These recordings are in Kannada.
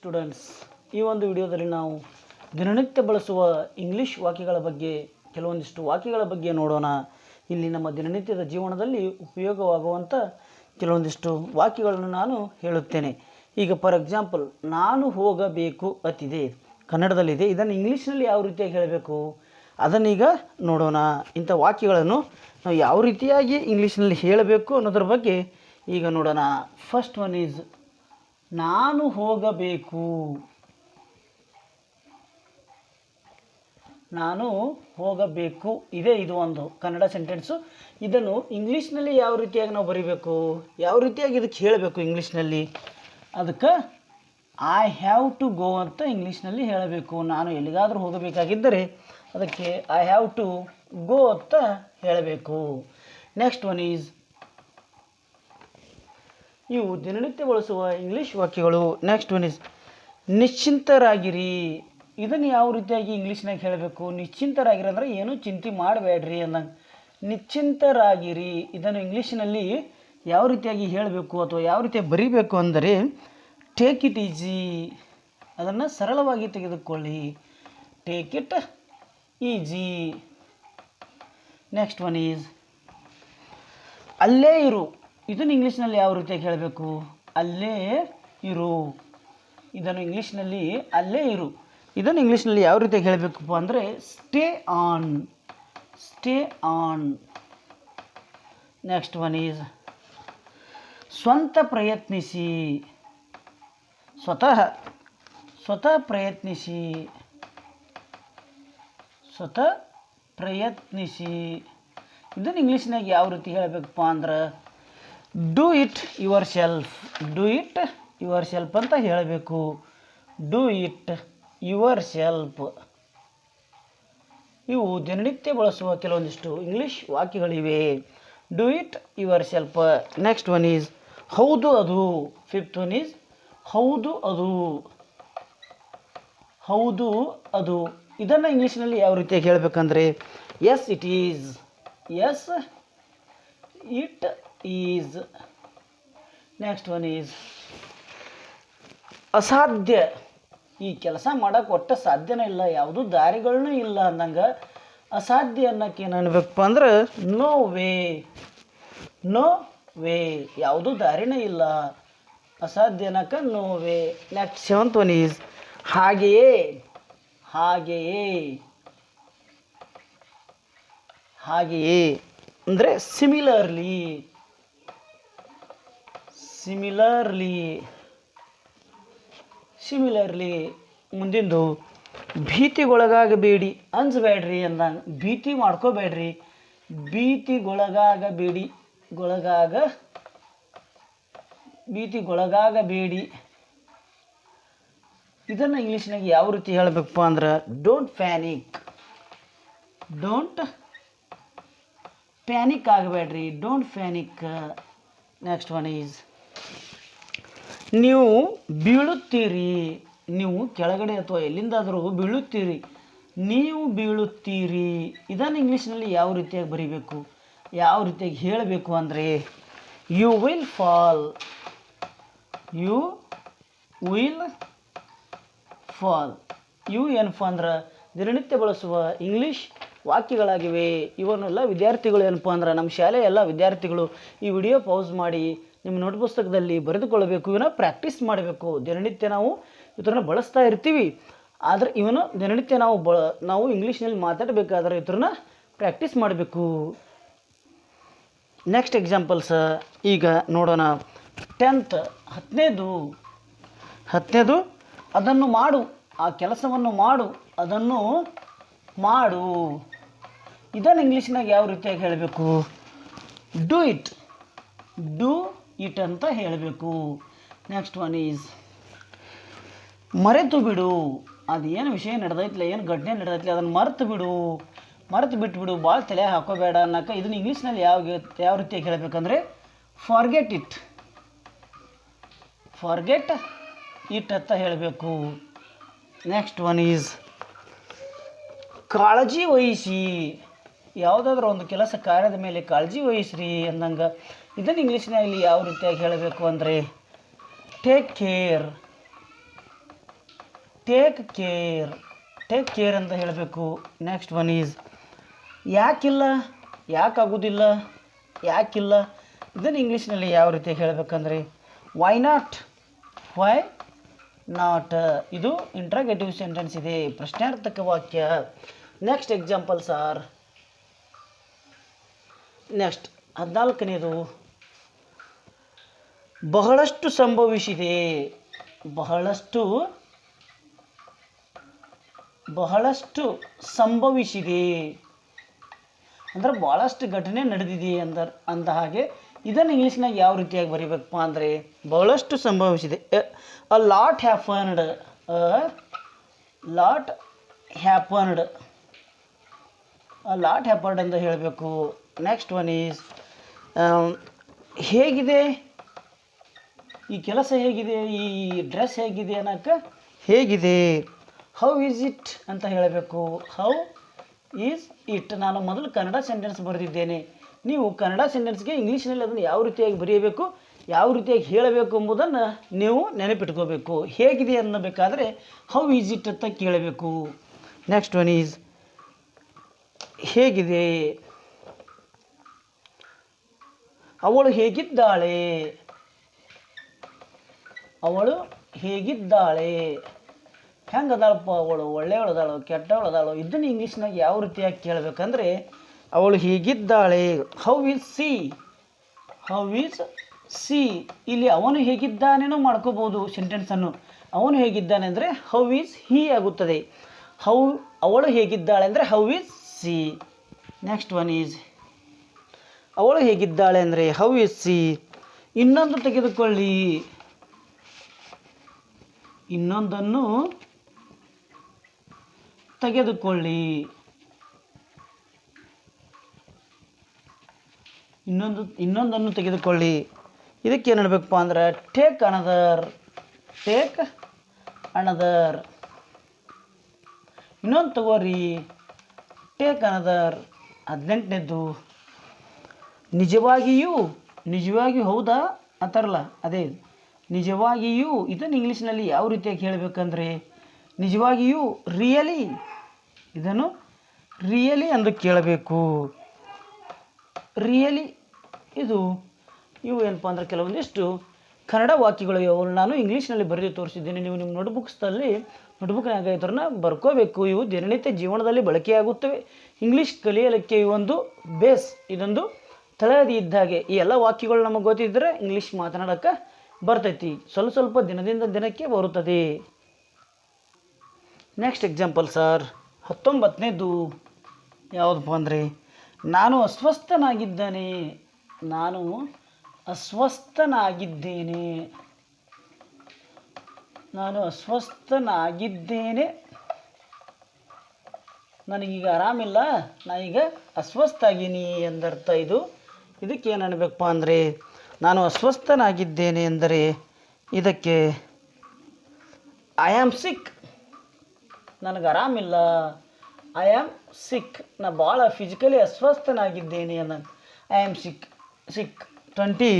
ಸ್ಟೂಡೆಂಟ್ಸ್ ಈ ಒಂದು ವಿಡಿಯೋದಲ್ಲಿ ನಾವು ದಿನನಿತ್ಯ ಬಳಸುವ ಇಂಗ್ಲೀಷ್ ವಾಕ್ಯಗಳ ಬಗ್ಗೆ, ಕೆಲವೊಂದಿಷ್ಟು ವಾಕ್ಯಗಳ ಬಗ್ಗೆ ನೋಡೋಣ. ಇಲ್ಲಿ ನಮ್ಮ ದಿನನಿತ್ಯದ ಜೀವನದಲ್ಲಿ ಉಪಯೋಗವಾಗುವಂಥ ಕೆಲವೊಂದಿಷ್ಟು ವಾಕ್ಯಗಳನ್ನು ನಾನು ಹೇಳುತ್ತೇನೆ. ಈಗ ಫಾರ್ ಎಕ್ಸಾಂಪಲ್ ನಾನು ಹೋಗಬೇಕು ಅತಿದೆ. ಕನ್ನಡದಲ್ಲಿದೆ. ಇದನ್ನು ಇಂಗ್ಲೀಷ್ನಲ್ಲಿ ಯಾವ ರೀತಿಯಾಗಿ ಹೇಳಬೇಕು? ಅದನ್ನೀಗ ನೋಡೋಣ. ಇಂಥ ವಾಕ್ಯಗಳನ್ನು ನಾವು ಯಾವ ರೀತಿಯಾಗಿ ಇಂಗ್ಲೀಷ್ನಲ್ಲಿ ಹೇಳಬೇಕು ಅನ್ನೋದ್ರ ಬಗ್ಗೆ ಈಗ ನೋಡೋಣ. ಫಸ್ಟ್ ಒನ್ ಈಸ್ ನಾನು ಹೋಗಬೇಕು. ನಾನು ಹೋಗಬೇಕು. ಇದೇ ಇದು ಒಂದು ಕನ್ನಡ ಸೆಂಟೆನ್ಸು ಇದನ್ನು ಇಂಗ್ಲೀಷ್ನಲ್ಲಿ ಯಾವ ರೀತಿಯಾಗಿ ನಾವು ಬರೀಬೇಕು? ಯಾವ ರೀತಿಯಾಗಿ ಇದಕ್ಕೆ ಹೇಳಬೇಕು ಇಂಗ್ಲೀಷ್ನಲ್ಲಿ? ಅದಕ್ಕೆ ಐ ಹ್ಯಾವ್ ಟು ಗೋ ಅಂತ ಇಂಗ್ಲೀಷ್ನಲ್ಲಿ ಹೇಳಬೇಕು. ನಾನು ಎಲ್ಲಿಗಾದರೂ ಹೋಗಬೇಕಾಗಿದ್ದರೆ ಅದಕ್ಕೆ ಐ ಹ್ಯಾವ್ ಟು ಗೋ ಅಂತ ಹೇಳಬೇಕು. ನೆಕ್ಸ್ಟ್ ಒನ್ ಈಸ್ ಇವು ದಿನನಿತ್ಯ ಬಳಸುವ ಇಂಗ್ಲೀಷ್ ವಾಕ್ಯಗಳು. ನೆಕ್ಸ್ಟ್ ಒನ್ ಇಸ್ ನಿಶ್ಚಿಂತರಾಗಿರಿ. ಇದನ್ನು ಯಾವ ರೀತಿಯಾಗಿ ಇಂಗ್ಲೀಷ್ನಾಗ ಹೇಳಬೇಕು? ನಿಶ್ಚಿಂತರಾಗಿರಿ ಅಂದರೆ ಏನೂ ಚಿಂತೆ ಮಾಡಬೇಡ್ರಿ ಅಂದಂಗೆ. ನಿಶ್ಚಿಂತರಾಗಿರಿ. ಇದನ್ನು ಇಂಗ್ಲೀಷ್ನಲ್ಲಿ ಯಾವ ರೀತಿಯಾಗಿ ಹೇಳಬೇಕು ಅಥವಾ ಯಾವ ರೀತಿಯಾಗಿ ಬರೀಬೇಕು ಅಂದರೆ ಟೇಕ್ ಇಟ್ ಈಜಿ ಅದನ್ನು ಸರಳವಾಗಿ ತೆಗೆದುಕೊಳ್ಳಿ. Take it easy next one is ಅಲ್ಲೇ ಇರು. ಇದನ್ನು ಇಂಗ್ಲೀಷ್ನಲ್ಲಿ ಯಾವ ರೀತಿಯಾಗಿ ಹೇಳಬೇಕು? ಅಲ್ಲೇ ಇರು. ಇದನ್ನು ಇಂಗ್ಲೀಷ್ನಲ್ಲಿ ಅಲ್ಲೇ ಇರು. ಇದನ್ನು ಇಂಗ್ಲೀಷ್ನಲ್ಲಿ ಯಾವ ರೀತಿಯಾಗಿ ಹೇಳಬೇಕಪ್ಪ ಅಂದರೆ stay on stay on next one is ಸ್ವಂತ ಪ್ರಯತ್ನಿಸಿ. ಸ್ವತಃ ಸ್ವತಃ ಪ್ರಯತ್ನಿಸಿ. ಸ್ವತಃ ಪ್ರಯತ್ನಿಸಿ. ಇದನ್ನು ಇಂಗ್ಲೀಷ್ನಾಗ ಯಾವ ರೀತಿ ಹೇಳಬೇಕಪ್ಪ ಅಂದ್ರೆ do it yourself do it yourself ಅಂತ ಹೇಳಬೇಕು. ಡೂ ಇಟ್ ಯುವರ್ ಸೆಲ್ಫ್ ಇವು ದಿನನಿತ್ಯ ಬಳಸುವ ಕೆಲವೊಂದಿಷ್ಟು English ವಾಕ್ಯಗಳಿವೆ. Do it yourself next one is ಹೌದು ಅದು. ಫಿಫ್ತ್ ಒನ್ ಈಸ್ ಹೌದು ಅದು. ಹೌದು ಅದು. ಇದನ್ನು ಇಂಗ್ಲೀಷ್ನಲ್ಲಿ ಯಾವ ರೀತಿಯಾಗಿ ಹೇಳಬೇಕಂದ್ರೆ as it is as it is next one is ಅಸಾಧ್ಯ. ಈ ಕೆಲಸ ಮಾಡೋಕೆ ಒಟ್ಟು ಸಾಧ್ಯನೇ ಇಲ್ಲ, ಯಾವುದೂ ದಾರಿಗಳನ್ನೂ ಇಲ್ಲ ಅಂದಂಗೆ, ಅಸಾಧ್ಯ ಅನ್ನೋಕೆ ಏನು ಅನ್ಬೇಕಪ್ಪ ಅಂದ್ರೆ ನೋ ವೇ ನೋ ವೇ ಯಾವುದೂ ದಾರಿನೇ ಇಲ್ಲ. ಅಸಾಧ್ಯ ಅನ್ನೋಕೆ no way next seventh one is ಹಾಗೆಯೇ ಹಾಗೆಯೇ ಹಾಗೆಯೇ. ಅಂದರೆ ಸಿಮಿಲರ್ಲಿ ಸಿಮಿಲರ್ಲಿ ಸಿಮಿಲರ್ಲಿ ಮುಂದಿಂದು ಭೀತಿಗೊಳಗಾಗಬೇಡಿ ಅನ್ಸ್ಬೇಡ್ರಿ ಅಂದ ಭೀತಿ ಮಾಡ್ಕೋಬೇಡ್ರಿ. ಭೀತಿಗೊಳಗಾಗಬೇಡಿ, ಗೊಳಗಾಗ, ಭೀತಿಗೊಳಗಾಗಬೇಡಿ. ಇದನ್ನು ಇಂಗ್ಲೀಷ್ನಾಗ ಯಾವ ರೀತಿ ಹೇಳಬೇಕಪ್ಪ ಅಂದ್ರೆ don't panic don't panic ಆಗಬೇಡ್ರಿ don't panic next one is ನೀವು ಬೀಳುತ್ತೀರಿ. ನೀವು ಕೆಳಗಡೆ ಅಥವಾ ಎಲ್ಲಿಂದಾದರೂ ಬೀಳುತ್ತೀರಿ. ನೀವು ಬೀಳುತ್ತೀರಿ. ಇದನ್ನು ಇಂಗ್ಲೀಷ್ನಲ್ಲಿ ಯಾವ ರೀತಿಯಾಗಿ ಬರೀಬೇಕು? ಯಾವ ರೀತಿಯಾಗಿ ಹೇಳಬೇಕು ಅಂದರೆ you will fall you will fall you ಏನಪ್ಪ ಅಂದ್ರೆ, ದಿನನಿತ್ಯ ಬಳಸುವ ಇಂಗ್ಲೀಷ್ ವಾಕ್ಯಗಳಾಗಿವೆ. ಇವನ್ನೆಲ್ಲ ವಿದ್ಯಾರ್ಥಿಗಳು ಏನಪ್ಪ ಅಂದ್ರೆ, ನಮ್ಮ ಶಾಲೆಯ ಎಲ್ಲ ವಿದ್ಯಾರ್ಥಿಗಳು ಈ ವಿಡಿಯೋ ಪೌಸ್ ಮಾಡಿ ನಿಮ್ಮ ನೋಟ್ ಪುಸ್ತಕದಲ್ಲಿ ಬರೆದುಕೊಳ್ಳಬೇಕು, ಇವನ್ನ ಪ್ರಾಕ್ಟೀಸ್ ಮಾಡಬೇಕು. ದಿನನಿತ್ಯ ನಾವು ಇದನ್ನು ಬಳಸ್ತಾ ಇರ್ತೀವಿ. ಆದರೆ ಇವನು ದಿನನಿತ್ಯ ನಾವು ಬ, ನಾವು ಇಂಗ್ಲೀಷ್ನಲ್ಲಿ ಮಾತಾಡಬೇಕಾದ್ರೆ ಇದ್ರನ್ನ ಪ್ರಾಕ್ಟೀಸ್ ಮಾಡಬೇಕು. ನೆಕ್ಸ್ಟ್ ಎಕ್ಸಾಂಪಲ್ಸ್ ಈಗ ನೋಡೋಣ. ಟೆಂತ್ ಹತ್ತನೇದು. ಹತ್ತನೇದು, ಅದನ್ನು ಮಾಡು. ಆ ಕೆಲಸವನ್ನು ಮಾಡು. ಅದನ್ನು ಮಾಡು. ಇದನ್ನು ಇಂಗ್ಲೀಷ್ನಾಗ ಯಾವ ರೀತಿಯಾಗಿ ಹೇಳಬೇಕು? ಡೂ ಇಟ್ ಡೂ ಇಟ್ ಅಂತ ಹೇಳಬೇಕು. ನೆಕ್ಸ್ಟ್ ಒನ್ ಈಸ್ ಮರೆತು ಬಿಡು. ಅದು ವಿಷಯ ನಡೆದೈತ್ಲೆ, ಏನು ಘಟನೆ ನಡೆದೈತ್ಲೆ ಅದನ್ನು ಮರೆತು ಬಿಡು. ಮರೆತು ಬಿಟ್ಬಿಡು ಭಾಳ ತಲೆ ಹಾಕೋಬೇಡ ಅನ್ನೋಕೆ ಇದನ್ನು ಇಂಗ್ಲೀಷ್ನಲ್ಲಿ ಯಾವ ಯಾವ ರೀತಿಯಾಗಿ ಹೇಳಬೇಕಂದ್ರೆ ಫಾರ್ಗೆಟ್ ಇಟ್ ಫಾರ್ಗೆಟ್ ಇಟ್ ಅಂತ ಹೇಳಬೇಕು. ನೆಕ್ಸ್ಟ್ ಒನ್ ಈಸ್ ಕಾಳಜಿ ವಹಿಸಿ. ಯಾವುದಾದ್ರೂ ಒಂದು ಕೆಲಸ ಕಾರ್ಯದ ಮೇಲೆ ಕಾಳಜಿ ವಹಿಸ್ರಿ ಅಂದಂಗೆ ಇದನ್ನು ಇಂಗ್ಲೀಷ್ನಲ್ಲಿ ಯಾವ ರೀತಿಯಾಗಿ ಹೇಳಬೇಕು ಅಂದರೆ take care take care take care ಅಂತ ಹೇಳಬೇಕು. ನೆಕ್ಸ್ಟ್ ಒನ್ ಈಸ್ ಯಾಕಿಲ್ಲ ಯಾಕಾಗೋದಿಲ್ಲ ಯಾಕಿಲ್ಲ ಇದನ್ನು ಇಂಗ್ಲೀಷ್ನಲ್ಲಿ ಯಾವ ರೀತಿ ಹೇಳಬೇಕಂದ್ರೆ ವೈ ನಾಟ್ ವೈ ನಾಟ್ ಇದು ಇಂಟ್ರಾಗೇಟಿವ್ ಸೆಂಟೆನ್ಸ್ ಇದೆ. ಪ್ರಶ್ನಾರ್ಥಕ ವಾಕ್ಯ. ನೆಕ್ಸ್ಟ್ ಎಕ್ಸಾಂಪಲ್ಸ್ ಆರ್ ನೆಕ್ಸ್ಟ್ ಹದಿನಾಲ್ಕನೇದು, ಬಹಳಷ್ಟು ಸಂಭವಿಸಿದೆ. ಬಹಳಷ್ಟು ಬಹಳಷ್ಟು ಸಂಭವಿಸಿದೆ. ಅಂದ್ರೆ ಭಾಳಷ್ಟು ಘಟನೆ ನಡೆದಿದೆ ಅಂದ ಅಂದ ಹಾಗೆ ಇದನ್ನು ಇಂಗ್ಲೀಷ್ನಾಗ ಯಾವ ರೀತಿಯಾಗಿ ಬರೀಬೇಕಪ್ಪ ಅಂದರೆ ಬಹಳಷ್ಟು ಸಂಭವಿಸಿದೆ. A lot happened a lot happened a lot happened ಅಂತ ಹೇಳಬೇಕು. ನೆಕ್ಸ್ಟ್ ಒನ್ ಈಸ್ ಹೇಗಿದೆ? ಈ ಕೆಲಸ ಹೇಗಿದೆ? ಈ ಡ್ರೆಸ್ ಹೇಗಿದೆ ಅನ್ನೋಕ್ಕೆ ಹೇಗಿದೆ? ಹೌ ಈಸ್ ಇಟ್ ಅಂತ ಹೇಳಬೇಕು. ಹೌ ಈಸ್ ಇಟ್ ನಾನು ಮೊದಲು ಕನ್ನಡ ಸೆಂಟೆನ್ಸ್ ಬರೆದಿದ್ದೇನೆ. ನೀವು ಕನ್ನಡ ಸೆಂಟೆನ್ಸ್ಗೆ ಇಂಗ್ಲೀಷ್ನಲ್ಲಿ ಅದನ್ನು ಯಾವ ರೀತಿಯಾಗಿ ಬರೆಯಬೇಕು, ಯಾವ ರೀತಿಯಾಗಿ ಹೇಳಬೇಕು ಎಂಬುದನ್ನು ನೀವು ನೆನಪಿಟ್ಕೋಬೇಕು. ಹೇಗಿದೆ ಅನ್ನಬೇಕಾದ್ರೆ ಹೌ ಈಸ್ ಇಟ್ ಅಂತ ಕೇಳಬೇಕು. ನೆಕ್ಸ್ಟ್ ಒನ್ ಈಸ್ ಹೇಗಿದೆ? ಅವಳು ಹೇಗಿದ್ದಾಳೆ? ಅವಳು ಹೇಗಿದ್ದಾಳೆ? ಹೆಂಗೆ ಅದಾಳಪ್ಪ ಅವಳು? ಒಳ್ಳೆಯವಳದಾಳು, ಕೆಟ್ಟವಳದಾಳು? ಇದನ್ನು ಇಂಗ್ಲೀಷ್ನಾಗ ಯಾವ ರೀತಿಯಾಗಿ ಕೇಳಬೇಕಂದ್ರೆ, ಅವಳು ಹೇಗಿದ್ದಾಳೆ? How is she how is she ಇಲ್ಲಿ ಅವನು ಹೇಗಿದ್ದಾನೇನೋ ಮಾಡ್ಕೋಬೋದು ಸೆಂಟೆನ್ಸನ್ನು ಅವನು ಹೇಗಿದ್ದಾನೆ ಅಂದರೆ ಹೌ ಇಸ್ ಹೀ ಆಗುತ್ತದೆ. ಹೌ ಅವಳು ಹೇಗಿದ್ದಾಳೆ ಅಂದರೆ how is she next one is ಅವಳು ಹೇಗಿದ್ದಾಳೆ ಅಂದರೆ ಸಿ. ಇನ್ನೊಂದು ತೆಗೆದುಕೊಳ್ಳಿ. ಇನ್ನೊಂದನ್ನು ತೆಗೆದುಕೊಳ್ಳಿ. ಇನ್ನೊಂದು, ಇನ್ನೊಂದನ್ನು ತೆಗೆದುಕೊಳ್ಳಿ. ಇದಕ್ಕೆ ಏನು ಹೇಳಬೇಕಪ್ಪ ಅಂದ್ರೆ ಟೇಕ್ ಅನದರ್ ಟೇಕ್ ಅನದರ್ ಇನ್ನೊಂದು ತಗೋರಿ. ಟೇಕ್ ಅನದರ್ ಹದಿನೆಂಟನೇದ್ದು. ನಿಜವಾಗಿಯೂ ನಿಜವಾಗಿಯೂ ಹೌದಾ ಅಂತಾರಲ್ಲ, ಅದೇ. ನಿಜವಾಗಿಯೂ, ಇದನ್ನು ಇಂಗ್ಲೀಷ್ನಲ್ಲಿ ಯಾವ ರೀತಿಯಾಗಿ ಹೇಳಬೇಕಂದ್ರೆ, ನಿಜವಾಗಿಯೂ ರಿಯಲಿ ಇದನ್ನು ರಿಯಲಿ ಅಂದು ಕೇಳಬೇಕು. ರಿಯಲಿ ಇದು, ಇವು ಏನಪ್ಪ ಅಂದ್ರೆ ಕೆಲವೊಂದಿಷ್ಟು ಕನ್ನಡ ವಾಕ್ಯಗಳು ಇವು. ನಾನು ಇಂಗ್ಲೀಷ್ನಲ್ಲಿ ಬರೆದು ತೋರಿಸಿದ್ದೀನಿ. ನೀವು ನಿಮ್ಮ ನೋಟ್ಬುಕ್ಸ್ನಲ್ಲಿ ನೋಟ್ಬುಕ್ನಾಗ ಇದನ್ನು ಬರ್ಕೋಬೇಕು. ಇವು ದಿನನಿತ್ಯ ಜೀವನದಲ್ಲಿ ಬಳಕೆಯಾಗುತ್ತವೆ. ಇಂಗ್ಲೀಷ್ ಕಲಿಯಲಿಕ್ಕೆ ಒಂದು ಬೇಸ್ ಇದೊಂದು ತಳಹದಿ ಇದ್ದಾಗೆ ಈ ಎಲ್ಲ ವಾಕ್ಯಗಳು ನಮಗೆ ಗೊತ್ತಿದ್ದರೆ ಇಂಗ್ಲೀಷ್ ಮಾತನಾಡೋಕ್ಕೆ ಬರ್ತೈತಿ. ಸ್ವಲ್ಪ ಸ್ವಲ್ಪ ದಿನದಿಂದ ದಿನಕ್ಕೆ ಬರುತ್ತದೆ. ನೆಕ್ಸ್ಟ್ ಎಕ್ಸಾಂಪಲ್ ಸರ್ ಹತ್ತೊಂಬತ್ತನೇದು ಯಾವುದಪ್ಪ ಅಂದರೆ, ನಾನು ಅಸ್ವಸ್ಥನಾಗಿದ್ದೇನೆ. ನಾನು ಅಸ್ವಸ್ಥನಾಗಿದ್ದೇನೆ. ನಾನು ಅಸ್ವಸ್ಥನಾಗಿದ್ದೇನೆ. ನನಗೀಗ ಆರಾಮಿಲ್ಲ. ನಾನೀಗ ಅಸ್ವಸ್ಥ ಆಗೀನಿ ಎಂದರ್ಥ ಇದು. ಇದಕ್ಕೆ ಏನು ಅನ್ಬೇಕಪ್ಪ ಅಂದರೆ ನಾನು ಅಸ್ವಸ್ಥನಾಗಿದ್ದೇನೆ ಎಂದರೆ ಇದಕ್ಕೆ ಐ ಆಮ್ ಸಿಕ್ ನನಗೆ ಆರಾಮಿಲ್ಲ. ಐ ಆಮ್ ಸಿಕ್ ನಾ ಭಾಳ ಫಿಸಿಕಲಿ ಅಸ್ವಸ್ಥನಾಗಿದ್ದೇನೆ ಅನ್ನ. I am sick sick twenty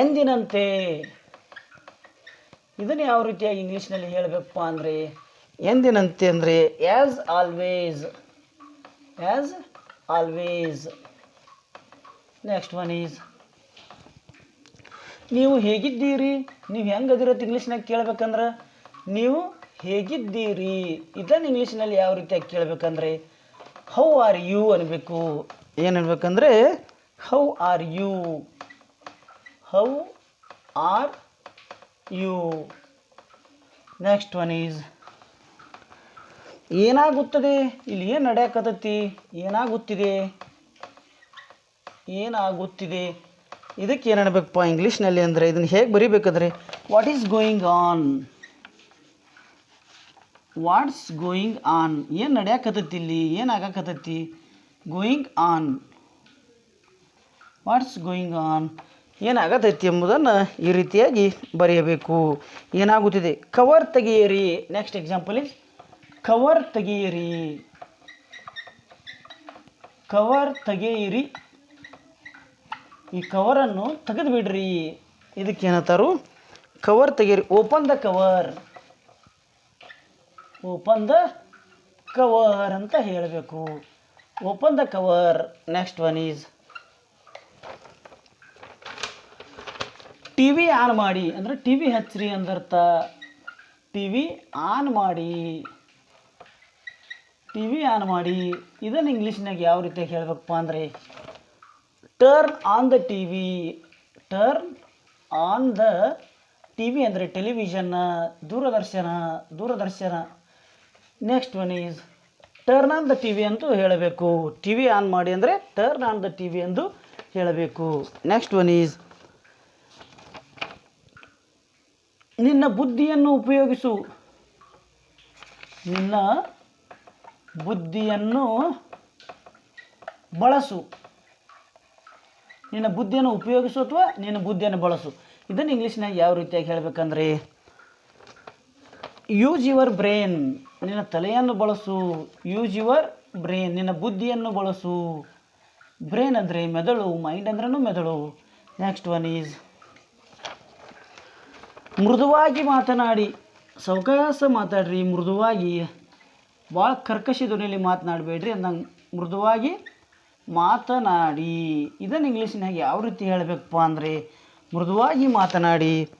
ಎಂದಿನಂತೆ. ಇದನ್ನು ಯಾವ ರೀತಿಯಾಗಿ ಇಂಗ್ಲೀಷ್ನಲ್ಲಿ ಹೇಳಬೇಕಪ್ಪ ಅಂದರೆ ಎಂದಿನಂತೆ ಅಂದರೆ as always as always next one is ನೀವು ಹೇಗಿದ್ದೀರಿ? ನೀವು ಹೆಂಗೆ ಅದಿರತ್ತೆ ಇಂಗ್ಲೀಷ್ನಾಗ ಕೇಳ್ಬೇಕಂದ್ರೆ, ನೀವು ಹೇಗಿದ್ದೀರಿ? ಇದನ್ನು ಇಂಗ್ಲೀಷ್ನಲ್ಲಿ ಯಾವ ರೀತಿಯಾಗಿ ಕೇಳಬೇಕಂದ್ರೆ ಹೌ ಆರ್ ಯು ಅನ್ಬೇಕು. ಏನು ಅನ್ಬೇಕಂದ್ರೆ how are you how are you next one is ಏನಾಗುತ್ತದೆ? ಇಲ್ಲಿ ಏನು ನಡೆಯಕತ್ತೈತಿ? ಏನಾಗುತ್ತಿದೆ? ಏನಾಗುತ್ತಿದೆ? ಇದಕ್ಕೆ ಏನು ಇಂಗ್ಲೀಷ್ನಲ್ಲಿ ಅಂದರೆ? ಇದನ್ನು ಹೇಗೆ ಬರಿಬೇಕಾದ್ರೆ? What is going on what's going on ಏನು ನಡೆಯಕತ್ತೈತಿ ಇಲ್ಲಿ? ಏನು going on what's going on ಏನಾಗತೈತಿ ಎಂಬುದನ್ನು ಈ ರೀತಿಯಾಗಿ ಬರೆಯಬೇಕು. ಏನಾಗುತ್ತಿದೆ? ಕವರ್ ತೆಗೆಯಿರಿ. ನೆಕ್ಸ್ಟ್ ಎಕ್ಸಾಂಪಲ್ ಇಸ್ ಕವರ್ ತೆಗೆಯಿರಿ. ಕವರ್ ತೆಗೆಯಿರಿ. ಈ ಕವರನ್ನು ತೆಗೆದು ಬಿಡ್ರಿ ಇದಕ್ಕೆ ಏನತ್ತಾರು ಕವರ್ ತೆಗೀರಿ. Open the cover open the cover ಅಂತ ಹೇಳಬೇಕು. Open the cover next one is T V on ಮಾಡಿ. ಅಂದರೆ ಟಿ ವಿ ಹಚ್ಚ್ರಿ ಅಂದರ್ಥ. ಟಿ ವಿ ಆನ್ ಮಾಡಿ. ಟಿ ವಿ ಆನ್ ಮಾಡಿ. ಇದನ್ನು ಇಂಗ್ಲೀಷ್ನಾಗ ಯಾವ ರೀತಿಯಾಗಿ ಹೇಳಬೇಕಪ್ಪ ಅಂದರೆ turn on the T V turn on the T V ಅಂದರೆ ಟೆಲಿವಿಷನ್ನ ದೂರದರ್ಶನ ದೂರದರ್ಶನ. Next one is turn on the T V ಅಂತೂ ಹೇಳಬೇಕು. ಟಿ ವಿ ಆನ್ ಮಾಡಿ ಅಂದರೆ turn on the T V ಎಂದು ಹೇಳಬೇಕು. ನೆಕ್ಸ್ಟ್ ಒನ್ ಈಸ್ ನಿನ್ನ ಬುದ್ಧಿಯನ್ನು ಉಪಯೋಗಿಸು. ನಿನ್ನ ಬುದ್ಧಿಯನ್ನು ಬಳಸು. ನಿನ್ನ ಬುದ್ಧಿಯನ್ನು ಉಪಯೋಗಿಸು ಅಥವಾ ನಿನ್ನ ಬುದ್ಧಿಯನ್ನು ಬಳಸು. ಇದನ್ನು ಇಂಗ್ಲೀಷ್ನಾಗ ಯಾವ ರೀತಿಯಾಗಿ ಹೇಳಬೇಕಂದ್ರೆ ಯೂಸ್ ಯುವರ್ ಬ್ರೈನ್ ನಿನ್ನ ತಲೆಯನ್ನು ಬಳಸು. ಯೂಸ್ ಯುವರ್ ಬ್ರೈನ್ ನಿನ್ನ ಬುದ್ಧಿಯನ್ನು ಬಳಸು. ಬ್ರೈನ್ ಅಂದರೆ ಮೆದುಳು ಮೈಂಡ್ ಅಂದ್ರೂ ಮೆದುಳು. ನೆಕ್ಸ್ಟ್ ಒನ್ ಈಸ್ ಮೃದುವಾಗಿ ಮಾತನಾಡಿ. ಸೌಕಾಸ ಮಾತಾಡ್ರಿ, ಮೃದುವಾಗಿ. ಭಾಳ ಕರ್ಕಶ ಧ್ವನಿಯಲ್ಲಿ ಮಾತನಾಡಬೇಡ್ರಿ ಅಂದಂಗೆ ಮೃದುವಾಗಿ ಮಾತನಾಡಿ. ಇದನ್ನು ಇಂಗ್ಲೀಷ್ನಾಗ ಯಾವ ರೀತಿ ಹೇಳಬೇಕಪ್ಪ ಅಂದರೆ ಮೃದುವಾಗಿ ಮಾತನಾಡಿ.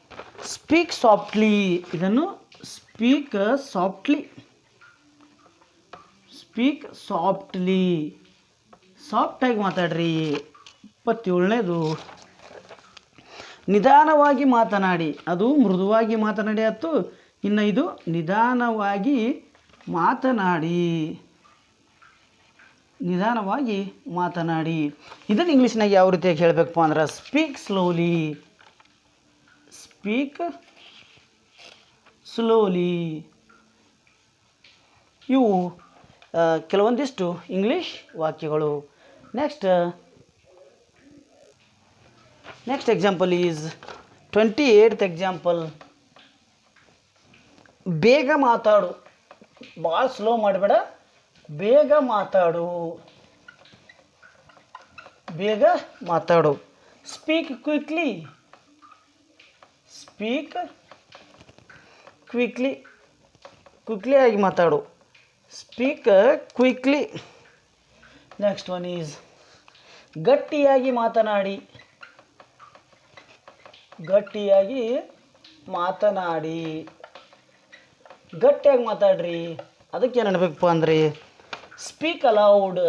ಸ್ಪೀಕ್ ಸಾಫ್ಟ್ಲಿ ಇದನ್ನು ಸ್ಪೀಕ್ ಸಾಫ್ಟ್ಲಿ ಸ್ಪೀಕ್ ಸಾಫ್ಟ್ಲಿ ಸಾಫ್ಟಾಗಿ ಮಾತಾಡ್ರಿ. ಇಪ್ಪತ್ತೇಳನೇದು. ನಿಧಾನವಾಗಿ ಮಾತನಾಡಿ. ಅದು ಮೃದುವಾಗಿ ಮಾತನಾಡಿ ಆಯ್ತು. ಇನ್ನು ಇದು ನಿಧಾನವಾಗಿ ಮಾತನಾಡಿ. ನಿಧಾನವಾಗಿ ಮಾತನಾಡಿ. ಇದನ್ನು ಇಂಗ್ಲೀಷ್ನಾಗ ಯಾವ ರೀತಿಯಾಗಿ ಹೇಳಬೇಕಪ್ಪ ಅಂದ್ರೆ ಸ್ಪೀಕ್ ಸ್ಲೋಲಿ ಸ್ಪೀಕ್ ಸ್ಲೋಲಿ ಇವು ಕೆಲವೊಂದಿಷ್ಟು ಇಂಗ್ಲೀಷ್ ವಾಕ್ಯಗಳು. Next next example is twenty eight example ಬೇಗ ಮಾತಾಡು. ಭಾಳ ಸ್ಲೋ ಮಾಡಬೇಡ. ಬೇಗ ಮಾತಾಡು. ಬೇಗ ಮಾತಾಡು. Speak quickly speak quickly quickly ಆಗಿ ಮಾತಾಡು. Speak quickly next one is ಗಟ್ಟಿಯಾಗಿ ಮಾತನಾಡಿ. ಗಟ್ಟಿಯಾಗಿ ಮಾತನಾಡಿ. ಗಟ್ಟಿಯಾಗಿ ಮಾತಾಡ್ರಿ. ಅದಕ್ಕೆ ಏನು ಅನ್ಬೇಕಪ್ಪ ಅಂದರೆ ಸ್ಪೀಕ್ ಅಲೌಡ್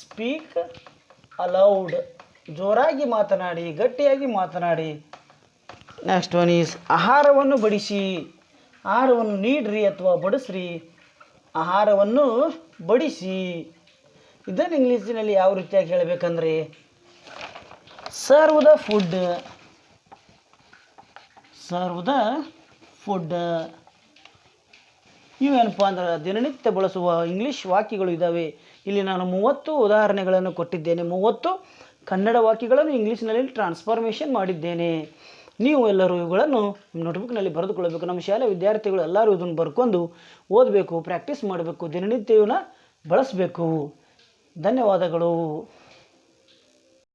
ಸ್ಪೀಕ್ ಅಲೌಡ್ ಜೋರಾಗಿ ಮಾತನಾಡಿ, ಗಟ್ಟಿಯಾಗಿ ಮಾತನಾಡಿ. ನೆಕ್ಸ್ಟ್ ಒನ್ ಈಸ್ ಆಹಾರವನ್ನು ಬಡಿಸಿ. ಆಹಾರವನ್ನು ನೀಡ್ರಿ ಅಥವಾ ಬಡಿಸ್ರಿ. ಆಹಾರವನ್ನು ಬಡಿಸಿ. ಇದನ್ನು ಇಂಗ್ಲೀಷಿನಲ್ಲಿ ಯಾವ ರೀತಿಯಾಗಿ ಹೇಳಬೇಕಂದ್ರೆ serve the food serve the food ಇವೇನಪ್ಪ ಅಂದ್ರೆ ದಿನನಿತ್ಯ ಬಳಸುವ ಇಂಗ್ಲೀಷ್ ವಾಕ್ಯಗಳು ಇದ್ದಾವೆ ಇಲ್ಲಿ ನಾನು ಮೂವತ್ತು ಉದಾಹರಣೆಗಳನ್ನು ಕೊಟ್ಟಿದ್ದೇನೆ. ಮೂವತ್ತು ಕನ್ನಡ ವಾಕ್ಯಗಳನ್ನು ಇಂಗ್ಲೀಷ್ನಲ್ಲಿ ಟ್ರಾನ್ಸ್ಫಾರ್ಮೇಷನ್ ಮಾಡಿದ್ದೇನೆ. ನೀವು ಎಲ್ಲರೂ ಇವುಗಳನ್ನು ನೋಟ್ಬುಕ್ನಲ್ಲಿ ಬರೆದುಕೊಳ್ಳಬೇಕು. ನಮ್ಮ ಶಾಲೆ ವಿದ್ಯಾರ್ಥಿಗಳು ಎಲ್ಲರೂ ಇದನ್ನು ಬರ್ಕೊಂಡು ಓದಬೇಕು ಪ್ರಾಕ್ಟೀಸ್ ಮಾಡಬೇಕು, ದಿನನಿತ್ಯ ಇವನ್ನ ಬಳಸಬೇಕು. ಧನ್ಯವಾದಗಳು.